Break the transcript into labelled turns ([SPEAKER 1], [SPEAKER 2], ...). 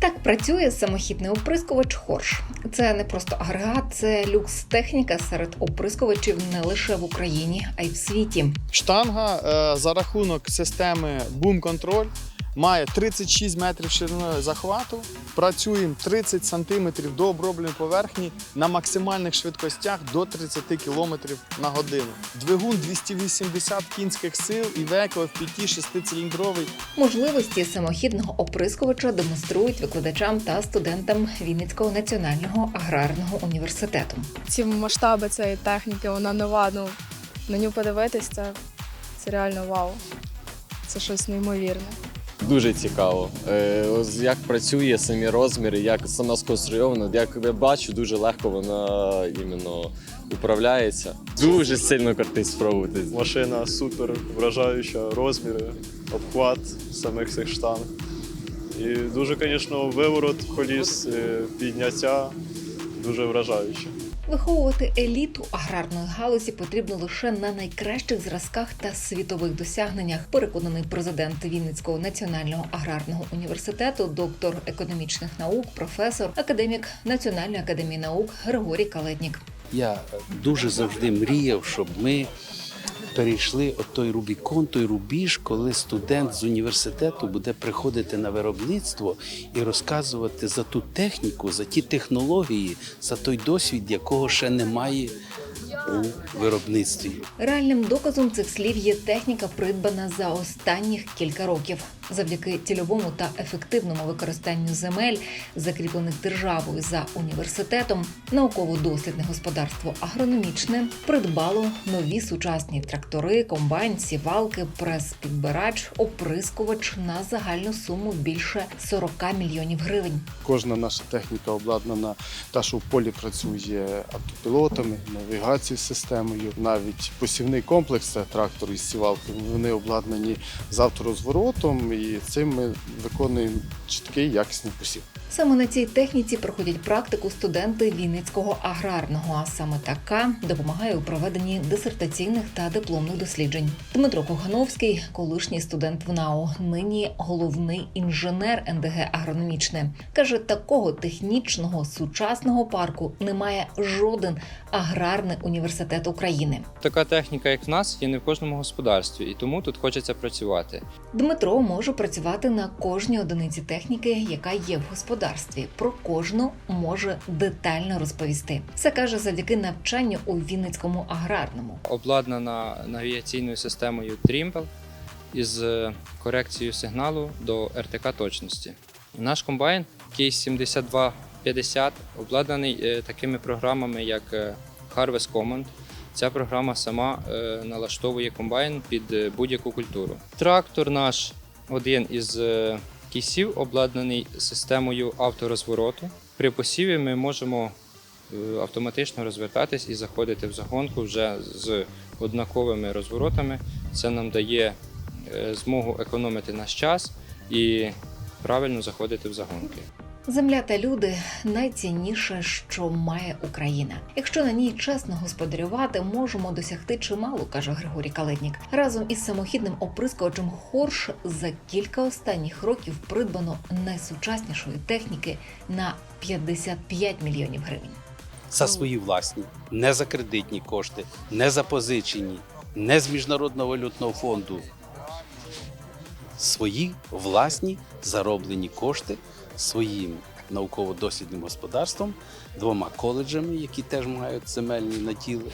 [SPEAKER 1] Так працює самохідний оприскувач Хорш. Це не просто агрегат, це люкс техніка серед оприскувачів не лише в Україні, а й в світі.
[SPEAKER 2] Штанга е, за рахунок системи Control має 36 метрів шириною захвату. Працюємо 30 сантиметрів до обробленої поверхні на максимальних швидкостях до 30 км на годину. Двигун 280 кінських сил і веко в 5-6-циліндровий
[SPEAKER 1] Можливості самохідного оприскувача демонструють викладачам та студентам Вінницького національного аграрного університету.
[SPEAKER 3] ці масштаби цієї техніки, вона нова. Ну на нього подивитись, це, це реально вау. Це щось неймовірне.
[SPEAKER 4] Дуже цікаво. Е, як працює самі розміри, як вона сконструйована. Як я бачу, дуже легко вона іменно управляється. Дуже сильно кортить спробувати.
[SPEAKER 5] Машина супер вражаюча, розміри, обхват самих цих штанг. І дуже, звісно, виворот, коліс, е, підняття дуже вражаюче.
[SPEAKER 1] Виховувати еліту аграрної галузі потрібно лише на найкращих зразках та світових досягненнях. Переконаний президент Вінницького національного аграрного університету, доктор економічних наук, професор, академік Національної академії наук Григорій Калетнік.
[SPEAKER 6] Я дуже завжди мріяв, щоб ми перейшли от той Рубікон, той рубіж, коли студент з університету буде приходити на виробництво і розказувати за ту техніку, за ті технології, за той досвід, якого ще немає у виробництві.
[SPEAKER 1] Реальним доказом цих слів є техніка, придбана за останніх кілька років. Завдяки цільовому та ефективному використанню земель, закріплених державою за університетом, науково-дослідне господарство агрономічне придбало нові сучасні трактори, комбайн, сівалки, прес-підбирач, оприскувач на загальну суму більше 40 мільйонів гривень.
[SPEAKER 2] Кожна наша техніка обладнана, та, що в полі працює автопілотами, навігацією системою. Навіть посівний комплекс це трактор із сівалками. Вони обладнані з авторозворотом, і цим ми виконуємо чіткий якісний посів.
[SPEAKER 1] Саме на цій техніці проходять практику студенти Вінницького аграрного, а саме така допомагає у проведенні дисертаційних та дипломних досліджень. Дмитро Когановський, колишній студент ВНАУ, нині головний інженер НДГ агрономічне, каже, такого технічного сучасного парку немає жоден аграрний університет України.
[SPEAKER 7] Така техніка, як в нас, є не в кожному господарстві, і тому тут хочеться працювати.
[SPEAKER 1] Дмитро може працювати на кожній одиниці техніки, яка є в господарстві. Про кожну може детально розповісти. Це каже завдяки навчанню у Вінницькому аграрному.
[SPEAKER 7] Обладнана навігаційною системою Trimble із е, корекцією сигналу до РТК точності. Наш комбайн Case 7250 обладнаний е, такими програмами, як е, Harvest Command. Ця програма сама е, налаштовує комбайн під е, будь-яку культуру. Трактор наш один із е, кісів обладнаний системою авторозвороту. При посіві ми можемо автоматично розвертатись і заходити в загонку вже з однаковими розворотами. Це нам дає змогу економити наш час і правильно заходити в загонки.
[SPEAKER 1] Земля та люди найцінніше, що має Україна. Якщо на ній чесно господарювати, можемо досягти чимало, каже Григорій Калетнік. Разом із самохідним оприскувачем Хорш за кілька останніх років придбано найсучаснішої техніки на 55 мільйонів гривень.
[SPEAKER 6] За свої власні, не за кредитні кошти, не за позичені, не з Міжнародного валютного фонду. Свої власні зароблені кошти своїм науково-дослідним господарством, двома коледжами, які теж мають земельні наділи,